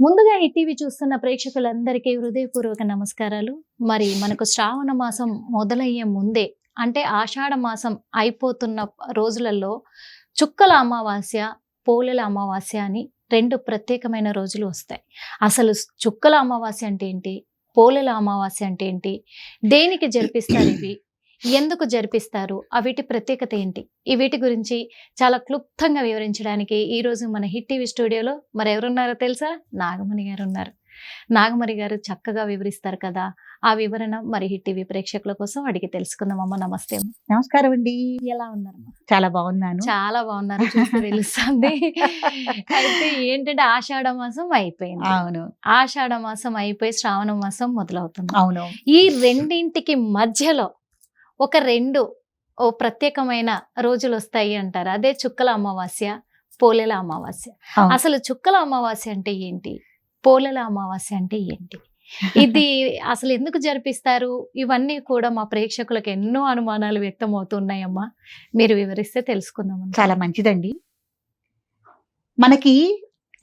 ముందుగా ఈ టీవీ చూస్తున్న ప్రేక్షకులందరికీ హృదయపూర్వక నమస్కారాలు. మరి మనకు శ్రావణ మాసం మొదలయ్యే ముందే అంటే ఆషాఢ మాసం అయిపోతున్న రోజులలో చుక్కల అమావాస్య పోలెల అమావాస్య అని రెండు ప్రత్యేకమైన రోజులు వస్తాయి. అసలు చుక్కల అమావాస్య అంటే ఏంటి? పోలెల అమావాస్య అంటే ఏంటి? దేనికి జరిపిస్తారు ఇవి? ఎందుకు జరిపిస్తారు? ఆ వీటి ప్రత్యేకత ఏంటి? ఈ వీటి గురించి చాలా క్లుప్తంగా వివరించడానికి ఈ రోజు మన హిట్ టీవీ స్టూడియోలో మరి ఎవరున్నారో తెలుసా? నాగమణి గారు ఉన్నారు నాగమణి గారు చక్కగా వివరిస్తారు కదా? ఆ వివరణ మరి హిట్ టీవీ ప్రేక్షకుల కోసం అడిగి తెలుసుకుందాం అమ్మ. నమస్తే. నమస్కారం అండి. ఎలా ఉన్నారమ్మా చాలా బాగున్నాను. చాలా బాగున్నారు. తెలుస్తుంది. అయితే ఏంటంటే ఆషాఢ మాసం అయిపోయింది. అవును. ఆషాఢ మాసం అయిపోయి శ్రావణ మాసం మొదలవుతుంది. అవును. ఈ రెండింటికి మధ్యలో ఒక రెండు ఓ ప్రత్యేకమైన రోజులు వస్తాయి అంటారు. అదే చుక్కల అమావాస్య పోలేల అమావాస్య. అసలు చుక్కల అమావాస్య అంటే ఏంటి? పోలేల అమావాస్య అంటే ఏంటి? ఇది అసలు ఎందుకు జరిపిస్తారు? ఇవన్నీ కూడా మా ప్రేక్షకులకు ఎన్నో అనుమానాలు వ్యక్తం అవుతున్నాయమ్మా మీరు వివరిస్తే తెలుసుకుందాం చాలా మంచిదండి. మనకి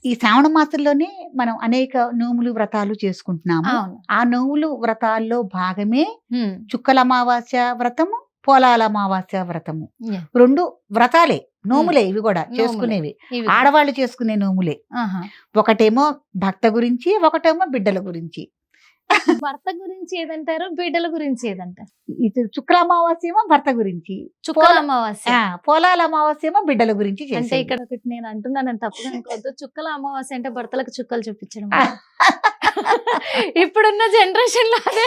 ఈ శ్రావణ మాసంలోనే మనం అనేక నోములు వ్రతాలు చేసుకుంటున్నాము ఆ నోములు వ్రతాల్లో భాగమే. చుక్కల అమావాస్య వ్రతము పోలాల అమావాస్య వ్రతము. రెండు వ్రతాలే నోములే ఇవి కూడా. చేసుకునేవి. ఆడవాళ్ళు చేసుకునే నోములే. ఒకటేమో భక్త గురించి ఒకటేమో బిడ్డల గురించి భర్త గురించి ఏదంటారు? బిడ్డల గురించి ఏదంటారు? ఇటు చుక్కల అమావాస్య ఏమో భర్త గురించి? చుక్కల అమావాస్య. ఆ, పోలాల అమావాస్య ఏమో బిడ్డల గురించి అంటే చేసేది. ఇక్కడ ఒకటి నేను అంటున్నాను తప్పుగా అనుకోవద్దు. చుక్కల అమావాస్య అంటే భర్తలకు చుక్కలు చూపించడం. ఇప్పుడున్న జనరేషన్లో అదే.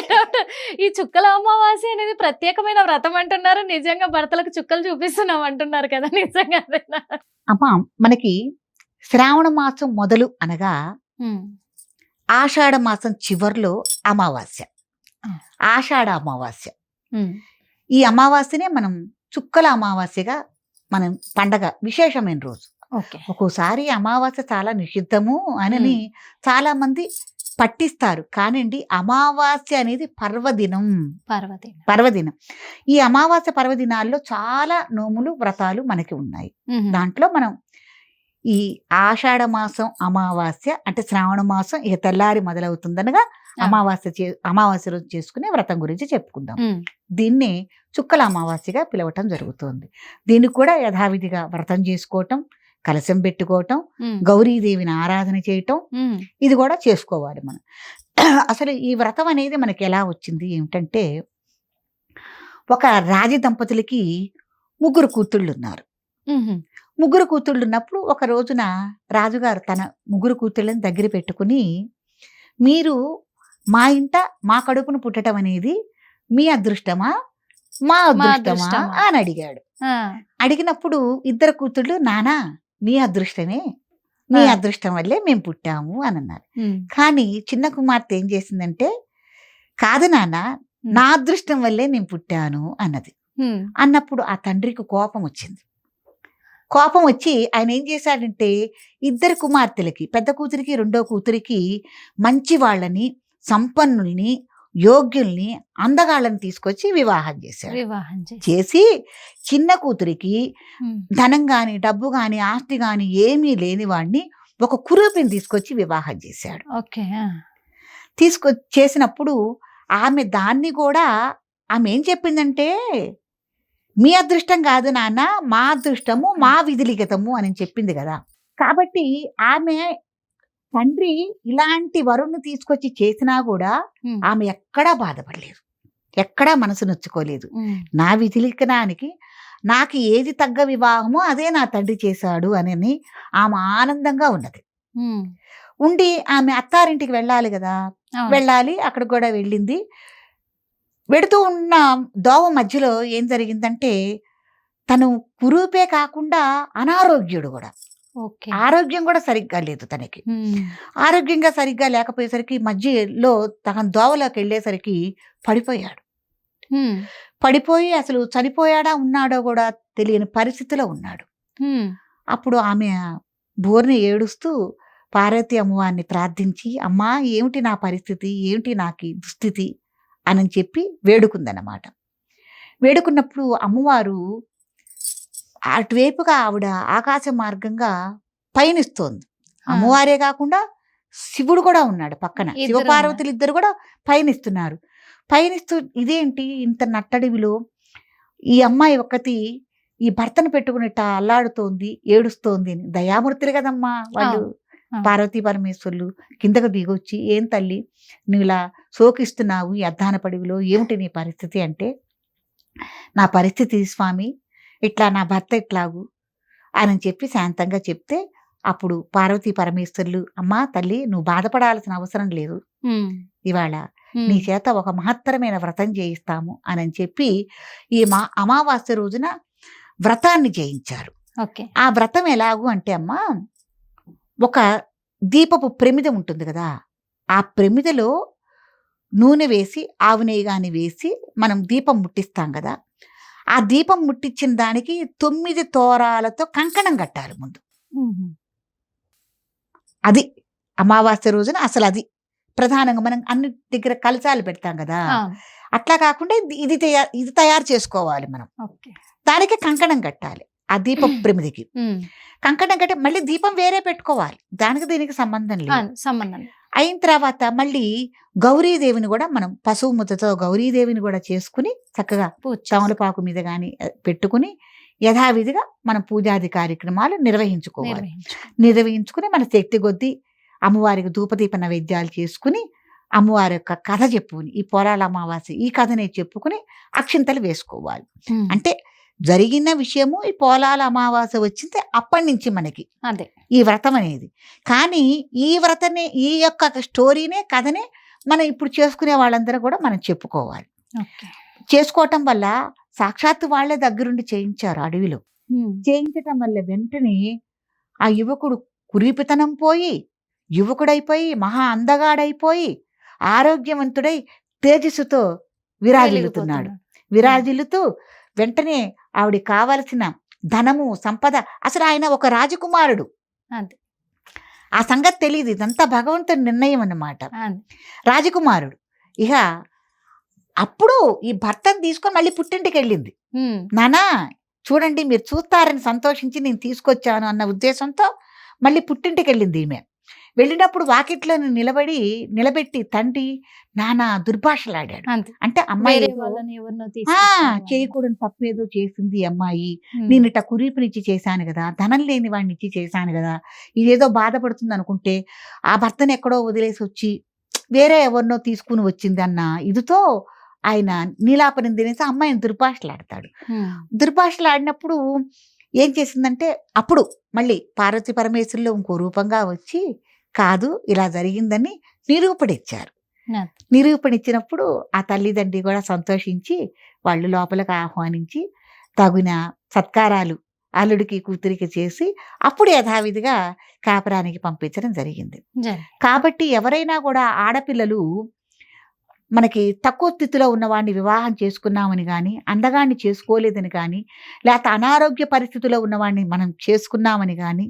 ఈ చుక్కల అమావాస్య అనేది ప్రత్యేకమైన వ్రతం అంటున్నారు. నిజంగా భర్తలకు చుక్కలు చూపిస్తున్నాం అంటున్నారు కదా. నిజంగా అదేనా? అమ్మా మనకి శ్రావణ మాసం మొదలు అనగా ఆషాఢ మాసం చివర్లో అమావాస్య. ఆషాఢ అమావాస్య. ఈ అమావాస్యనే మనం చుక్కల అమావాస్యగా మనం పండగ విశేషమైన రోజు. ఒక్కోసారి అమావాస్య చాలా నిషిద్ధము అని చాలా మంది పట్టిస్తారు. కానివ్వండి అమావాస్య అనేది పర్వదినం. పార్వతి పర్వదినం. ఈ అమావాస్య పర్వదినాల్లో చాలా నోములు వ్రతాలు మనకి ఉన్నాయి. దాంట్లో మనం ఈ ఆషాఢ మాసం అమావాస్య అంటే శ్రావణ మాసం ఇక తెల్లారి మొదలవుతుందనగా. అమావాస్య చే అమావాస్య రోజు చేసుకునే వ్రతం గురించి చెప్పుకుందాం. దీన్ని చుక్కల అమావాస్యగా పిలవటం జరుగుతుంది. దీన్ని కూడా యథావిధిగా వ్రతం చేసుకోవటం కలశం పెట్టుకోవటం గౌరీదేవిని ఆరాధన చేయటం ఇది కూడా చేసుకోవాలి మనం. అసలు ఈ వ్రతం అనేది మనకి ఎలా వచ్చింది ఏమిటంటే ఒక రాజ దంపతులకి ముగ్గురు కూతుళ్ళు ఉన్నారు ముగ్గురు కూతుళ్ళు ఉన్నప్పుడు ఒక రోజున రాజుగారు తన ముగ్గురు కూతుళ్ళని దగ్గర పెట్టుకుని మీరు మా ఇంట మా కడుపును పుట్టడం అనేది మీ అదృష్టమా? మా అదృష్టమా? అని అడిగాడు. అడిగినప్పుడు ఇద్దరు కూతుళ్ళు నానా మీ అదృష్టమే. మీ ఆ. అదృష్టం వల్లే మేము పుట్టాము అని అన్నారు. కానీ చిన్న కుమార్తె ఏం చేసిందంటే కాదు నాన్న నా అదృష్టం వల్లే నేను పుట్టాను అన్నది. అన్నప్పుడు ఆ తండ్రికి కోపం వచ్చింది. కోపం వచ్చి ఆయన ఏం చేశాడంటే ఇద్దరు కుమార్తెలకి పెద్ద కూతురికి రెండో కూతురికి మంచి వాళ్ళని సంపన్నుల్ని యోగ్యుల్ని అందగాళ్ళని తీసుకొచ్చి వివాహం చేశాడు. వివాహం చేసి చిన్న కూతురికి ధనం గాని డబ్బు గాని ఆస్తి గాని ఏమీ లేని వాడిని ఒక కురూపిని తీసుకొచ్చి వివాహం చేశాడు. ఓకే తీసుకొ చేసినప్పుడు ఆమె దాన్ని కూడా ఆమె ఏం చెప్పిందంటే మీ అదృష్టం కాదు నాన్న మా అదృష్టము మా విధిలిఖితము అని చెప్పింది కదా. కాబట్టి ఆమె తండ్రి ఇలాంటి వరుణ్ణి తీసుకొచ్చి చేసినా కూడా ఆమె ఎక్కడా బాధపడలేదు. ఎక్కడా మనసు నొచ్చుకోలేదు. నా విధిలిఖనానికి నాకు ఏది తగ్గ వివాహమో అదే నా తండ్రి చేశాడు అని ఆమె ఆనందంగా ఉన్నది. ఉండి ఆమె అత్తారింటికి వెళ్ళాలి కదా. వెళ్ళాలి అక్కడ కూడా వెళ్ళింది. వెడుతూ ఉన్న దోవ మధ్యలో ఏం జరిగిందంటే తను కురూపే కాకుండా అనారోగ్యుడు కూడా. ఓకే. ఆరోగ్యం కూడా సరిగ్గా లేదు తనకి. ఆరోగ్యంగా సరిగ్గా లేకపోయేసరికి మధ్యలో తన దోవలోకి వెళ్ళేసరికి పడిపోయాడు. పడిపోయి అసలు చనిపోయాడా ఉన్నాడో కూడా తెలియని పరిస్థితిలో ఉన్నాడు. అప్పుడు ఆమె బోర్ని ఏడుస్తూ పార్వతి అమ్మవారిని ప్రార్థించి అమ్మా ఏమిటి నా పరిస్థితి? ఏమిటి నాకు దుస్థితి? అని చెప్పి వేడుకుందన్నమాట. వేడుకున్నప్పుడు అమ్మవారు అటువైపుగా ఆవిడ ఆకాశ మార్గంగా పయనిస్తోంది. అమ్మవారే కాకుండా శివుడు కూడా ఉన్నాడు పక్కన. శివపార్వతులు ఇద్దరు కూడా పయనిస్తున్నారు. పయనిస్తూ ఇదేంటి ఇంత నట్టడివిలో ఈ అమ్మాయి ఒక్కతి ఈ భర్తను పెట్టుకుని ఇట్టా అల్లాడుతోంది ఏడుస్తోంది అని. దయామూర్తులు కదమ్మా వాళ్ళు. పార్వతీ పరమేశ్వరులు కిందకు దిగొచ్చి ఏం తల్లి నువ్వు ఇలా శోకిస్తున్నావు ఈ అద్దాన పడివిలో ఏమిటి నీ పరిస్థితి? అంటే నా పరిస్థితి స్వామి ఇట్లా నా భర్త ఇట్లాగు అని చెప్పి శాంతంగా చెప్తే అప్పుడు పార్వతీ పరమేశ్వరులు అమ్మా తల్లి నువ్వు బాధపడాల్సిన అవసరం లేదు. ఇవాళ నీ చేత ఒక మహత్తరమైన వ్రతం చేయిస్తాము అని చెప్పి ఈ మా అమావాస్య రోజున వ్రతాన్ని చేయించారు. ఆ వ్రతం ఎలాగు అంటే అమ్మా ఒక దీపపు ప్రమిద ఉంటుంది కదా ఆ ప్రమిదలో నూనె వేసి ఆవు నెయ్యి కానీ వేసి మనం దీపం ముట్టిస్తాం కదా ఆ దీపం ముట్టించిన దానికి తొమ్మిది తోరాలతో కంకణం కట్టాలి ముందు. అది అమావాస్య రోజున అసలు అది ప్రధానంగా మనం అన్ని దగ్గర కలశాలు పెడతాం కదా అట్లా కాకుండా ఇది- ఇది తయారు ఇది తయారు చేసుకోవాలి మనం. దానికి కంకణం కట్టాలి. ఆ దీప ప్రమిదికి కంకణం కట్టి మళ్ళీ దీపం వేరే పెట్టుకోవాలి. దానికి దీనికి సంబంధం లేదు. సంబంధం. అయిన తర్వాత మళ్ళీ గౌరీదేవిని కూడా మనం పశువు ముద్దతో గౌరీదేవిని కూడా చేసుకుని చక్కగా. తమలపాకు మీద కానీ పెట్టుకుని యథావిధిగా మనం పూజాది కార్యక్రమాలు నిర్వహించుకోవాలి. నిర్వహించు. నిర్వహించుకుని మన శక్తి కొద్దీ అమ్మవారికి ధూపదీప నైవేద్యాలు చేసుకుని అమ్మవారి యొక్క కథ చెప్పుకుని ఈ పోరాల అమావాస్య ఈ కథనే చెప్పుకుని అక్షింతలు వేసుకోవాలి. అంటే జరిగిన విషయము ఈ పోలాల అమావాస్య వచ్చింది అప్పటి నుంచి మనకి. అదే. ఈ వ్రతం అనేది. కానీ ఈ వ్రతనే ఈ యొక్క స్టోరీనే కథనే మనం ఇప్పుడు చేసుకునే వాళ్ళందరూ కూడా మనం చెప్పుకోవాలి. చేసుకోవటం వల్ల సాక్షాత్తు వాళ్ళే దగ్గరుండి చేయించారు అడవిలో. చేయించటం వల్ల వెంటనే ఆ యువకుడు కురీపితనం పోయి యువకుడైపోయి మహా అందగాడైపోయి ఆరోగ్యవంతుడై తేజస్సుతో విరాజిల్లుతున్నాడు. విరాజిల్లుతూ వెంటనే ఆవిడకి కావలసిన ధనము సంపద అసలు ఆయన ఒక రాజకుమారుడు. అదే. ఆ సంగతి తెలియదు ఇదంతా భగవంతుని నిర్ణయం అన్నమాట. రాజకుమారుడు. ఇక అప్పుడు ఈ భర్తను తీసుకొని మళ్ళీ పుట్టింటికి వెళ్ళింది. నానా చూడండి మీరు చూస్తారని సంతోషించి నేను తీసుకొచ్చాను అన్న ఉద్దేశంతో మళ్ళీ పుట్టింటికి వెళ్ళింది ఈమె. వెళ్ళినప్పుడు వాకిట్లో నిలబడి నిలబెట్టి తండ్రి నానా దుర్భాషలాడాడు. అంటే అమ్మాయి. చేయకూడని తప్పేదో చేసింది అమ్మాయి. నేను ఇట్లా కురీపునిచ్చి చేశాను కదా ధనం లేని వాడిని ఇచ్చి చేశాను కదా ఇదేదో బాధపడుతుంది అనుకుంటే ఆ భర్తను ఎక్కడో వదిలేసి వచ్చి వేరే ఎవరినో తీసుకుని వచ్చింది అన్న ఇదితో ఆయన నీలాపనం తినేసి అమ్మాయిని దుర్భాషలాడతాడు. ఉమ్, దుర్భాషలు ఆడినప్పుడు ఏం చేసిందంటే అప్పుడు మళ్ళీ పార్వతి పరమేశ్వరులు ఇంకో రూపంగా వచ్చి కాదు ఇలా జరిగిందని నిరూపణ ఇచ్చారు. నిరూపణ ఇచ్చినప్పుడు ఆ తల్లిదండ్రి కూడా సంతోషించి వాళ్ళు లోపలికి ఆహ్వానించి తగిన సత్కారాలు అల్లుడికి కూతురికి చేసి అప్పుడు యథావిధిగా కాపురానికి పంపించడం జరిగింది జరి. కాబట్టి ఎవరైనా కూడా ఆడపిల్లలు మనకి తక్కువ స్థితిలో ఉన్నవాడిని వివాహం చేసుకున్నామని కానీ అందగాన్ని చేసుకోలేదని కానీ లేకపోతే అనారోగ్య పరిస్థితిలో ఉన్నవాడిని మనం చేసుకున్నామని కానీ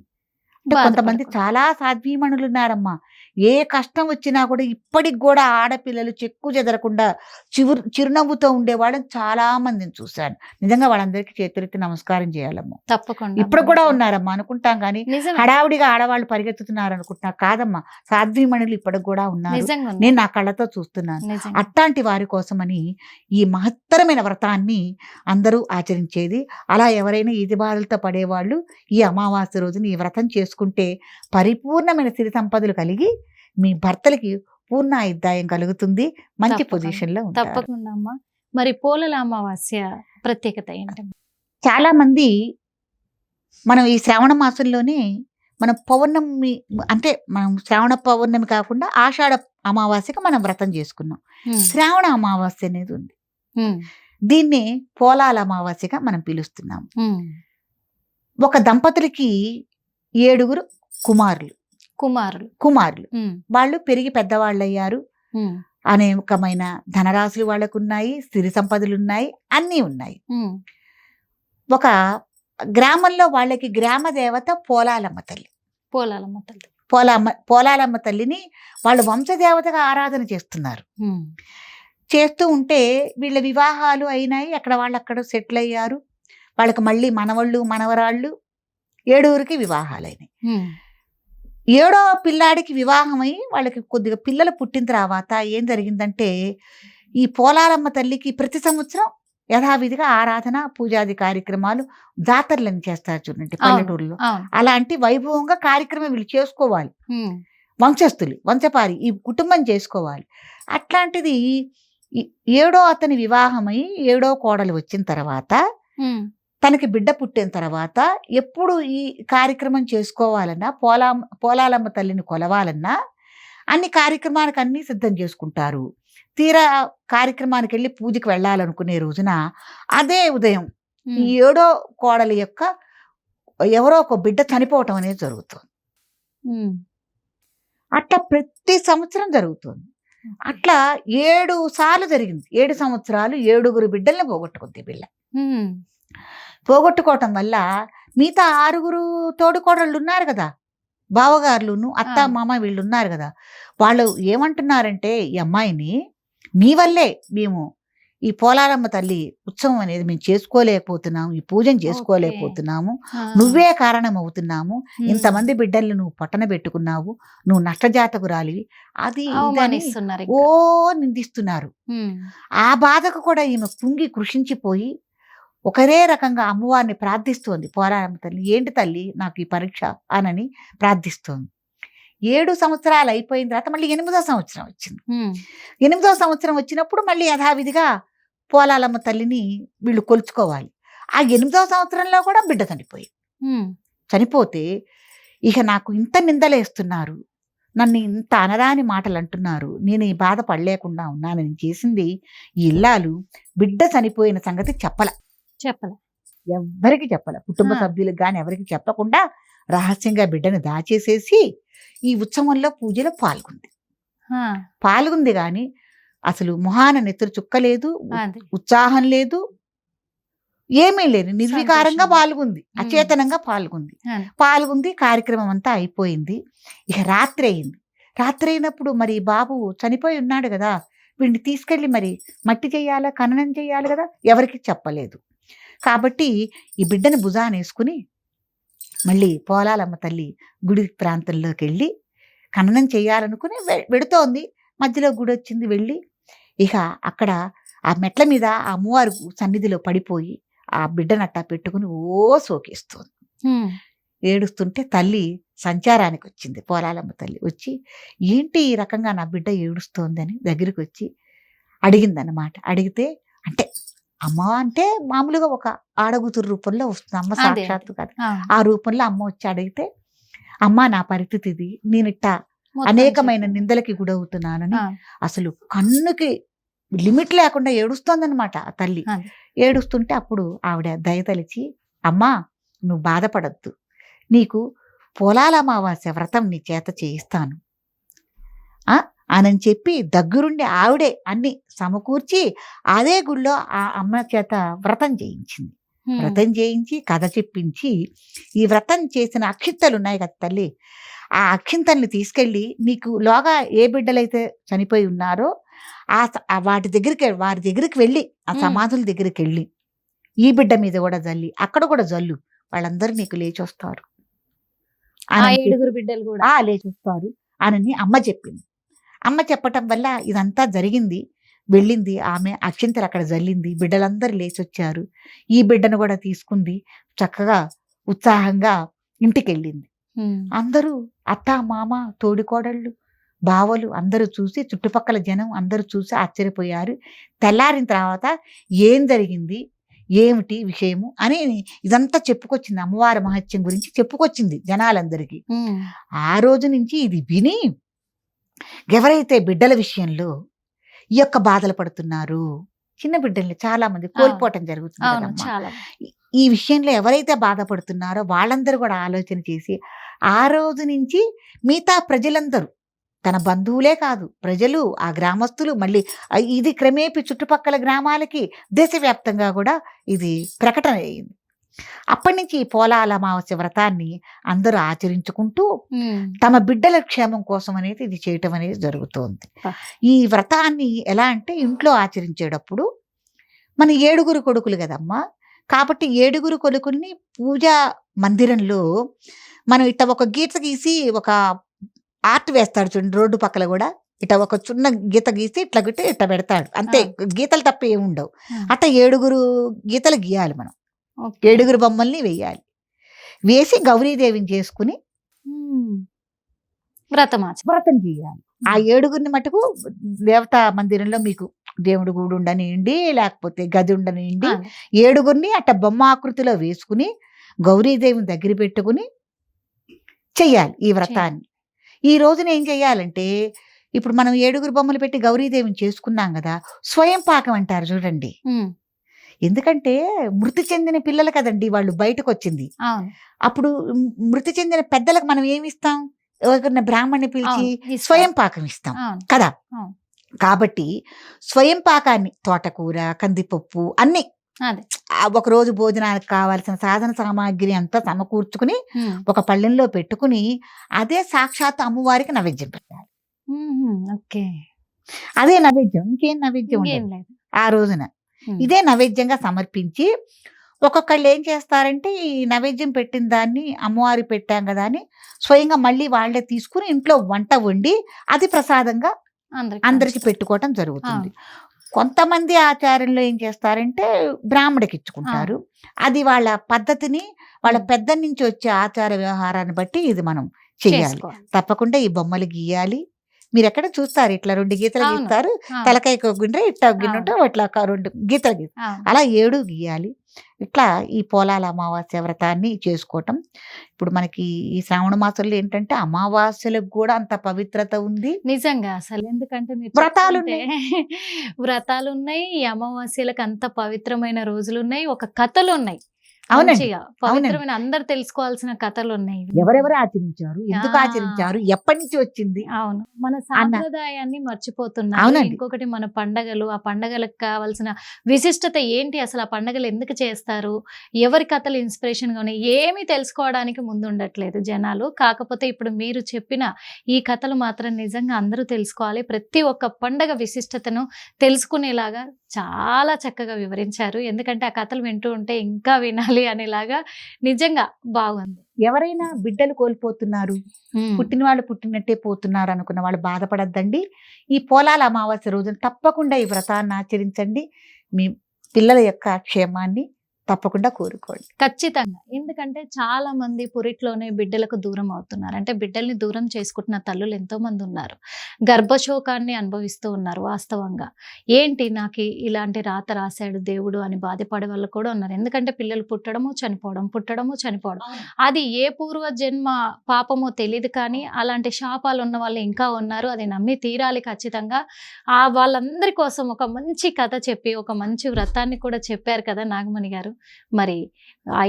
అంటే కొంతమంది. చాలా సాధ్వీమణులు ఉన్నారమ్మా ఏ కష్టం వచ్చినా కూడా ఇప్పటికి కూడా ఆడపిల్లలు చెక్కు చెదరకుండా చిరు చిరునవ్వుతో ఉండేవాళ్ళని చాలా మందిని చూశాను. నిజంగా వాళ్ళందరికీ చేతులెత్తి నమస్కారం చేయాలమ్మా. తప్పకుండా ఇప్పుడు కూడా ఉన్నారమ్మా అనుకుంటాం కానీ హడావుడిగా ఆడవాళ్ళు పరిగెత్తుతున్నారు అనుకుంటున్నా కాదమ్మా. సాధ్వీమణులు ఇప్పటికి కూడా ఉన్నారు. నేను నా కళ్ళతో చూస్తున్నాను. అట్లాంటి వారి కోసమని ఈ మహత్తరమైన వ్రతాన్ని అందరూ ఆచరించేది అలా ఎవరైనా ఈది బాధలతో పడేవాళ్ళు ఈ అమావాస్య రోజున ఈ వ్రతం చేసుకుంటే పరిపూర్ణమైన సిరి సంపదలు కలిగి మీ భర్తలకి పూర్ణ ఆయుద్ధాయం కలుగుతుంది. మంచి తప్పకుండా. పొజిషన్లో ఉంటారు. తప్పకుండా అమ్మా. మరి పోలల అమావాస్య ప్రత్యేకత ఏంటమ్మా? చాలా మంది మనం ఈ శ్రావణ మాసంలోనే మనం పౌర్ణమి అంటే మనం శ్రావణ పౌర్ణమి కాకుండా ఆషాఢ అమావాస్యకి మనం వ్రతం చేసుకున్నాం. శ్రావణ అమావాస్య అనేది ఉంది. దీన్ని పోలాల అమావాస్యగా మనం పిలుస్తున్నాం. ఒక దంపతులకి ఏడుగురు కుమారులు. కుమారులు. కుమారులు. వాళ్ళు పెరిగి పెద్దవాళ్ళు అయ్యారు అనేకమైన ధనరాశులు వాళ్ళకు ఉన్నాయి సిరి సంపదలు ఉన్నాయి. అన్నీ ఉన్నాయి. ఒక గ్రామంలో వాళ్ళకి గ్రామ దేవత పోలాలమ్మ తల్లి. పోలాలమ్మ తల్లి. పోలామ్మ పోలాలమ్మ తల్లిని వాళ్ళు వంశదేవతగా ఆరాధన చేస్తున్నారు. చేస్తూ ఉంటే వీళ్ళ వివాహాలు అయినాయి అక్కడ వాళ్ళు అక్కడ సెటిల్ అయ్యారు వాళ్ళకి మళ్ళీ మనవళ్ళు మనవరాళ్ళు ఏడుగురికి వివాహాలైనాయి. ఉమ్, ఏడో పిల్లాడికి వివాహమై వాళ్ళకి కొద్దిగా పిల్లలు పుట్టిన తర్వాత ఏం జరిగిందంటే ఈ పోలారమ్మ తల్లికి ప్రతి సంవత్సరం యథావిధిగా ఆరాధన పూజాది కార్యక్రమాలు జాతరలను చేస్తారు చూడండి పల్లెటూరులో. అలాంటి వైభవంగా కార్యక్రమం వీళ్ళు చేసుకోవాలి. వంశస్థులు వంశపారి ఈ కుటుంబం చేసుకోవాలి. అట్లాంటిది ఏడో అతని వివాహమై ఏడో కోడలు వచ్చిన తర్వాత తనకి బిడ్డ పుట్టిన తర్వాత ఎప్పుడు ఈ కార్యక్రమం చేసుకోవాలన్నా పోలా పోలాలమ్మ తల్లిని కొలవాలన్నా అన్ని కార్యక్రమానికి అన్ని సిద్ధం చేసుకుంటారు. తీరా కార్యక్రమానికి వెళ్ళి పూజకి వెళ్ళాలనుకునే రోజున అదే ఉదయం ఈ ఏడో కోడల యొక్క ఎవరో ఒక బిడ్డ చనిపోవటం అనేది జరుగుతుంది. అట్లా ప్రతి సంవత్సరం జరుగుతుంది. అట్లా ఏడు సార్లు జరిగింది. ఏడు సంవత్సరాలు ఏడుగురు బిడ్డల్ని పోగొట్టుకుంది పిల్ల ఉమ్, పోగొట్టుకోవటం వల్ల మిగతా ఆరుగురు తోడుకోడళ్ళు ఉన్నారు కదా! బావగారులును అత్త. మామ వీళ్ళు ఉన్నారు కదా! వాళ్ళు ఏమంటున్నారంటే ఈ అమ్మాయిని నీ వల్లే మేము ఈ పోలారమ్మ తల్లి ఉత్సవం అనేది మేము చేసుకోలేకపోతున్నాము ఈ పూజను చేసుకోలేకపోతున్నాము నువ్వే కారణం అవుతున్నాము ఇంతమంది బిడ్డల్ని నువ్వు పట్టన పెట్టుకున్నావు నువ్వు నష్టజాతకురాలివి అది ఇదని అవమానిస్తున్నారు ఓ. నిందిస్తున్నారు. ఆ బాధకు కూడా ఈమె కుంగి కృషించిపోయి ఒకరే రకంగా అమ్మవారిని ప్రార్థిస్తోంది. పోరాడమ్మ తల్లి ఏంటి తల్లి నాకు ఈ పరీక్ష? అనని ప్రార్థిస్తోంది. ఏడు సంవత్సరాలు అయిపోయిన తర్వాత మళ్ళీ ఎనిమిదో సంవత్సరం వచ్చింది. ఎనిమిదో సంవత్సరం వచ్చినప్పుడు మళ్ళీ యథావిధిగా పోలాలమ్మ తల్లిని వీళ్ళు కొలుచుకోవాలి. ఆ ఎనిమిదో సంవత్సరంలో కూడా బిడ్డ చనిపోయి చనిపోతే ఇక నాకు ఇంత నిందలేస్తున్నారు నన్ను ఇంత అనరాని మాటలు అంటున్నారు. నేను ఈ బాధ పడలేకుండా ఉన్నానని చేసింది ఈ ఇల్లాలు. బిడ్డ చనిపోయిన సంగతి చెప్పల. చెప్పలే. ఎవ్వరికి చెప్పల. కుటుంబ. సభ్యులకు కానీ ఎవరికి చెప్పకుండా రహస్యంగా బిడ్డను దాచేసేసి ఈ ఉత్సవంలో పూజలో పాల్గొంది. పాల్గొంది కానీ అసలు మొహాన నెత్తురు చుక్కలేదు ఉత్సాహం లేదు ఏమీ లేదు. నిర్వికారంగా. పాల్గొంది. అచేతనంగా పాల్గొంది. పాల్గొంది కార్యక్రమం అంతా అయిపోయింది. ఇక రాత్రి అయింది. రాత్రి అయినప్పుడు మరి బాబు చనిపోయి ఉన్నాడు కదా వీడిని తీసుకెళ్ళి మరి మట్టి చేయాలా ఖననం చేయాలి కదా ఎవరికి చెప్పలేదు. కాబట్టి ఈ బిడ్డని భుజాన వేసుకుని మళ్ళీ పోలాలమ్మ తల్లి గుడి ప్రాంతంలోకి వెళ్ళి ఖననం చేయాలనుకుని వెడుతోంది. మధ్యలో గుడి వచ్చింది వెళ్ళి. ఇక అక్కడ ఆ మెట్ల మీద ఆ అమ్మవారు సన్నిధిలో పడిపోయి ఆ బిడ్డనట్టా పెట్టుకుని ఓ సోకేస్తుంది ఏడుస్తుంటే తల్లి సంచారానికి వచ్చింది. పోలాలమ్మ తల్లి వచ్చి ఏంటి ఈ రకంగా నా బిడ్డ ఏడుస్తోందని? దగ్గరికి వచ్చి అడిగిందన్నమాట. అడిగితే అమ్మ అంటే మామూలుగా ఒక ఆడగుతురు రూపంలో వస్తుంది. అమ్మ. సాక్షాత్తు కదా. ఆ, రూపంలో అమ్మ వచ్చి అడిగితే అమ్మ నా పరిస్థితి ఇది. నేను ఇట్టా మొత్తం అనేకమైన. నిందలకి గురవుతున్నానని ఆ, అసలు కన్నుకి లిమిట్ లేకుండా ఏడుస్తోందనమాట ఆ తల్లి. ఏడుస్తుంటే అప్పుడు ఆవిడ దయతలిచి అమ్మా నువ్వు బాధపడద్దు. నీకు పొలాల అమావాస్య వ్రతం నీ చేత చేయిస్తాను. ఆ అనని చెప్పి దగ్గరుండి ఆవిడే అన్ని సమకూర్చి అదే గుళ్ళో ఆ అమ్మ చేత వ్రతం చేయించింది. వ్రతం చేయించి కథ చెప్పించి ఈ వ్రతం చేసిన అక్షింతలు ఉన్నాయి కదా తల్లి ఆ అక్షింతల్ని తీసుకెళ్ళి నీకు లోగా ఏ బిడ్డలైతే చనిపోయి ఉన్నారో ఆ వాటి దగ్గరికి వారి దగ్గరికి వెళ్ళి ఆ. సమాధుల దగ్గరికి వెళ్ళి ఈ బిడ్డ మీద కూడా జల్లి అక్కడ కూడా జల్లు వాళ్ళందరూ నీకు లేచొస్తారు. ఆ అని చెప్పి- ఏడుగురు బిడ్డలు కూడా. ఆ లేచొస్తారు. అని అమ్మ చెప్పింది. అమ్మ చెప్పటం వల్ల ఇదంతా జరిగింది. వెళ్ళింది ఆమె అక్షింతలు అక్కడ జల్లింది బిడ్డలందరూ లేచొచ్చారు. ఈ బిడ్డను కూడా తీసుకుంది చక్కగా ఉత్సాహంగా ఇంటికి వెళ్ళింది అందరూ అత్త మామ తోడికోడళ్ళు బావలు అందరూ చూసి చుట్టుపక్కల జనం అందరూ చూసి ఆశ్చర్యపోయారు. తెల్లారిన తర్వాత ఏం జరిగింది ఏమిటి విషయము అని ఇదంతా చెప్పుకొచ్చింది. అమ్మవారి మహత్యం గురించి చెప్పుకొచ్చింది జనాలందరికీ. ఆ రోజు నుంచి ఇది విని ఎవరైతే బిడ్డల విషయంలో ఈ యొక్క బాధలు పడుతున్నారు చిన్న బిడ్డల్ని చాలా మంది కోల్పోవటం జరుగుతుంది కదమ్మా. ఈ- విషయంలో ఎవరైతే బాధపడుతున్నారో వాళ్ళందరూ కూడా ఆలోచన చేసి ఆ రోజు నుంచి మిగతా ప్రజలందరూ తన బంధువులే కాదు ప్రజలు ఆ గ్రామస్తులు మళ్ళీ ఇది క్రమేపీ చుట్టుపక్కల గ్రామాలకి దేశవ్యాప్తంగా కూడా ఇది ప్రకటన అయింది అప్పటి నుంచి ఈ పోలాల అమావాస్య వ్రతాన్ని అందరూ ఆచరించుకుంటూ తమ బిడ్డల క్షేమం కోసం అనేది ఇది చేయటం అనేది జరుగుతోంది. ఈ వ్రతాన్ని ఎలా అంటే ఇంట్లో ఆచరించేటప్పుడు మన ఏడుగురు కొడుకులు కదమ్మా! కాబట్టి ఏడుగురు కొడుకుల్ని పూజా మందిరంలో మనం ఇట్ట ఒక గీత గీసి ఒక ఆర్ట్ వేస్తాడు చూడండి రోడ్డు పక్కల కూడా. ఇట్ట ఒక చిన్న గీత గీసి ఇట్లా గిట్టి ఇట్ట పెడతాడు. అంతే గీతలు తప్ప ఏమి ఉండవు. ఉమ్. అట్ట ఏడుగురు గీతలు గీయాలి మనం. ఏడుగురు బొమ్మల్ని వేయాలి. వేసి గౌరీదేవిని చేసుకుని. వ్రతమాచ వ్రతం చేయాలి. ఆ ఏడుగురిని మటుకు దేవతా మందిరంలో మీకు దేవుడు గూడు ఉండనియండి లేకపోతే గది ఉండనియండి ఏడుగురిని అట్ట బొమ్మ ఆకృతిలో వేసుకుని గౌరీదేవిని దగ్గర పెట్టుకుని చెయ్యాలి ఈ వ్రతాన్ని. ఈ రోజున ఏం చెయ్యాలంటే ఇప్పుడు మనం ఏడుగురు బొమ్మలు పెట్టి గౌరీదేవిని చేసుకున్నాం కదా స్వయం పాకం అంటారు చూడండి. ఎందుకంటే మృతి చెందిన పిల్లలు కదండి వాళ్ళు బయటకు వచ్చింది అప్పుడు మృతి చెందిన పెద్దలకు మనం ఏమి ఇస్తాం? ఎవరికైనా బ్రాహ్మణ్ణి పిలిచి స్వయం పాకం ఇస్తాం కదా. కాబట్టి స్వయం పాకాన్ని తోటకూర కందిపప్పు అన్ని ఒక రోజు భోజనానికి కావాల్సిన సాధన సామాగ్రి అంతా సమకూర్చుకుని. ఒక పళ్ళెంలో పెట్టుకుని అదే సాక్షాత్ అమ్మవారికి నైవేద్యం పెట్టాలి. ఓకే. అదే నైవేద్యం. ఇంకేం నైవేద్యం ఆ రోజున. ఇదే నైవేద్యంగా సమర్పించి ఒక్కొక్కళ్ళు ఏం చేస్తారంటే ఈ నైవేద్యం పెట్టిన దాన్ని అమ్మవారి పెట్టాం కదా అని స్వయంగా మళ్ళీ వాళ్ళే తీసుకుని ఇంట్లో వంట వండి అది ప్రసాదంగా అందరికి పెట్టుకోవటం జరుగుతుంది. కొంతమంది ఆచారంలో ఏం చేస్తారంటే బ్రాహ్మడికి ఇచ్చుకుంటారు. అది వాళ్ళ పద్ధతిని వాళ్ళ. పెద్ద నుంచి వచ్చే ఆచార వ్యవహారాన్ని బట్టి ఇది మనం చేయాలి. తప్పకుండా ఈ బొమ్మలు గీయాలి. మీరు ఎక్కడ చూస్తారు? ఇట్లా రెండు గీతలు. గీస్తారు. తలకాయ గిన్నె ఇట్లా గిన్నె ఇట్లా ఒక రెండు గీతలు అవును. అలా ఏడు గీయాలి. ఇట్లా ఈ పోలాల అమావాస్య వ్రతాన్ని చేసుకోవటం. ఇప్పుడు మనకి ఈ శ్రావణ మాసంలో ఏంటంటే అమావాస్యలకు కూడా అంత పవిత్రత ఉంది. నిజంగా అసలు ఎందుకంటే వ్రతాలు వ్రతాలు ఉన్నాయి ఈ అమావాస్యలకు అంత పవిత్రమైన రోజులు ఉన్నాయి ఒక కథలు ఉన్నాయి మంచిగా. పవిత్రమైన అందరు తెలుసుకోవాల్సిన కథలు ఉన్నాయి. ఎవరెవరు ఆచరించారు? ఎందుకు. ఆచరించారు? ఎప్పటి నుంచి వచ్చింది? అవును. మన సాంప్రదాయాన్ని మర్చిపోతున్నారు. అవునండి. ఇంకొకటి మన పండగలు ఆ పండగలకు కావాల్సిన విశిష్టత ఏంటి? అసలు ఆ పండగలు ఎందుకు చేస్తారు? ఎవరి కథలు ఇన్స్పిరేషన్గా ఉన్నాయి? ఏమీ తెలుసుకోవడానికి ముందు ఉండట్లేదు జనాలు. కాకపోతే ఇప్పుడు మీరు చెప్పిన ఈ కథలు మాత్రం నిజంగా అందరూ తెలుసుకోవాలి. ప్రతి ఒక్క పండగ విశిష్టతను తెలుసుకునేలాగా చాలా చక్కగా వివరించారు. ఎందుకంటే ఆ కథలు వింటూ ఉంటే ఇంకా వినాలి. అనేలాగా నిజంగా బాగుంది. ఎవరైనా బిడ్డలు కోల్పోతున్నారు. పుట్టిన వాళ్ళు పుట్టినట్టే పోతున్నారు అనుకున్న వాళ్ళు బాధపడద్దండి. ఈ పోలాల అమావాస్య రోజున తప్పకుండా ఈ వ్రతాన్ని ఆచరించండి. మీ పిల్లల యొక్క క్షేమాన్ని తప్పకుండా కోరుకోండి. ఖచ్చితంగా. ఎందుకంటే చాలా మంది పురిట్లోనే బిడ్డలకు దూరం అవుతున్నారు. అంటే బిడ్డల్ని దూరం చేసుకుంటున్న తల్లులు ఎంతో మంది ఉన్నారు. గర్భశోకాన్ని అనుభవిస్తూ ఉన్నారు వాస్తవంగా. ఏంటి నాకు ఇలాంటి రాత రాశాడు దేవుడు అని బాధపడే వాళ్ళు కూడా ఉన్నారు. ఎందుకంటే పిల్లలు పుట్టడము చనిపోవడం పుట్టడము చనిపోవడం. అది ఏ పూర్వ జన్మ పాపమో తెలియదు కానీ అలాంటి శాపాలు ఉన్న వాళ్ళు ఇంకా ఉన్నారు. అది నమ్మి తీరాలి ఖచ్చితంగా. ఆ వాళ్ళందరి కోసం ఒక మంచి కథ చెప్పి ఒక మంచి వ్రతాన్ని కూడా చెప్పారు కదా నాగమణి గారు. మరి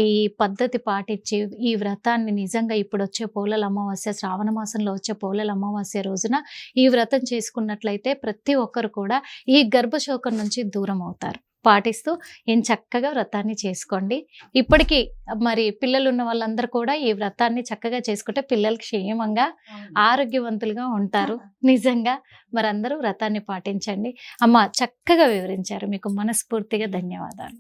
ఈ పద్ధతి పాటించి ఈ వ్రతాన్ని నిజంగా ఇప్పుడు వచ్చే పోలల అమావాస్య శ్రావణ మాసంలో వచ్చే పోలల అమావాస్య రోజున ఈ వ్రతం చేసుకున్నట్లయితే ప్రతి ఒక్కరు కూడా ఈ గర్భశోకం నుంచి దూరం అవుతారు. పాటిస్తూ ఏం చక్కగా వ్రతాన్ని చేసుకోండి. ఇప్పటికీ మరి పిల్లలు ఉన్న వాళ్ళందరూ కూడా ఈ వ్రతాన్ని చక్కగా చేసుకుంటే పిల్లలు క్షేమంగా ఆరోగ్యవంతులుగా ఉంటారు. నిజంగా మరి అందరూ వ్రతాన్ని పాటించండి. అమ్మ చక్కగా వివరించారు. మీకు మనస్ఫూర్తిగా ధన్యవాదాలు.